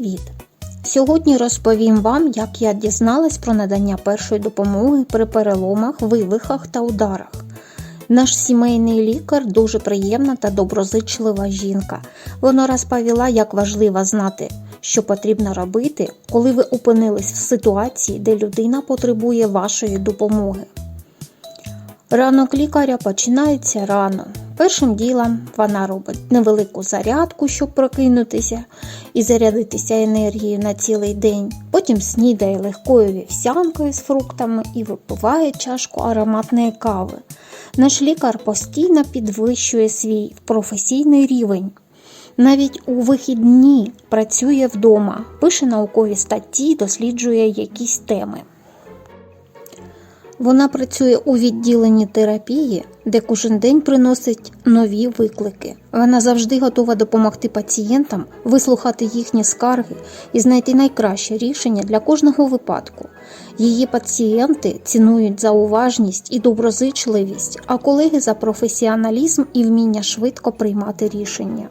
Привіт! Сьогодні розповім вам, як я дізналась про надання першої допомоги при переломах, вивихах та ударах. Наш сімейний лікар дуже приємна та доброзичлива жінка. Вона розповіла, як важливо знати, що потрібно робити, коли ви опинились в ситуації, де людина потребує вашої допомоги. Ранок лікаря починається рано. Першим ділом вона робить невелику зарядку, щоб прокинутися і зарядитися енергією на цілий день. Потім снідає легкою вівсянкою з фруктами і випиває чашку ароматної кави. Наш лікар постійно підвищує свій професійний рівень. Навіть у вихідні працює вдома, пише наукові статті, досліджує якісь теми. Вона працює у відділенні терапії, де кожен день приносить нові виклики. Вона завжди готова допомогти пацієнтам, вислухати їхні скарги і знайти найкраще рішення для кожного випадку. Її пацієнти цінують за уважність і доброзичливість, а колеги за професіоналізм і вміння швидко приймати рішення.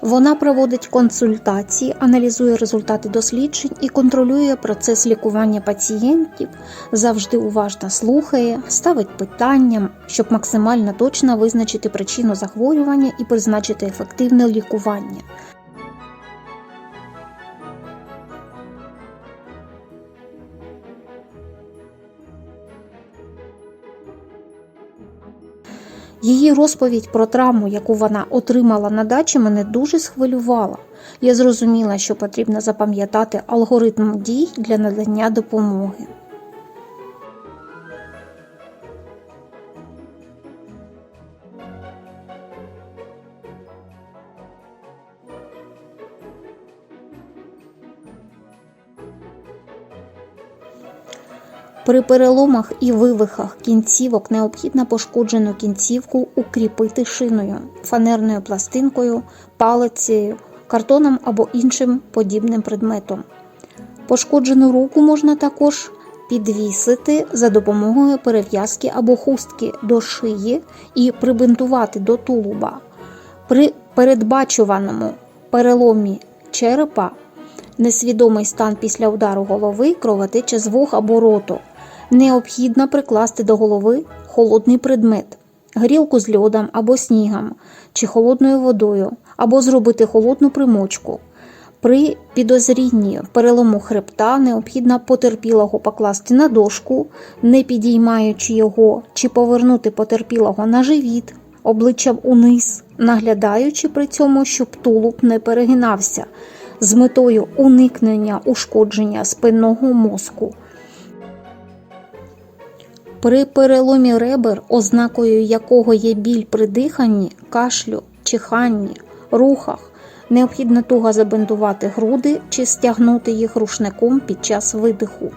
Вона проводить консультації, аналізує результати досліджень і контролює процес лікування пацієнтів, завжди уважно слухає, ставить питання, щоб максимально точно визначити причину захворювання і призначити ефективне лікування. Її розповідь про травму, яку вона отримала на дачі, мене дуже схвилювала. Я зрозуміла, що потрібно запам'ятати алгоритм дій для надання допомоги. При переломах і вивихах кінцівок необхідно пошкоджену кінцівку укріпити шиною, фанерною пластинкою, палицею, картоном або іншим подібним предметом. Пошкоджену руку можна також підвісити за допомогою перев'язки або хустки до шиї і прибинтувати до тулуба. При передбачуваному переломі черепа несвідомий стан після удару голови, кровотеча з вух або роту. Необхідно прикласти до голови холодний предмет, грілку з льодом або снігом чи холодною водою, або зробити холодну примочку. При підозрінні перелому хребта необхідно потерпілого покласти на дошку, не підіймаючи його, чи повернути потерпілого на живіт, обличчям униз, наглядаючи при цьому, щоб тулуб не перегинався, з метою уникнення ушкодження спинного мозку. При переломі ребер, ознакою якого є біль при диханні, кашлю, чиханні, рухах, необхідно туго забинтувати груди чи стягнути їх рушником під час видиху.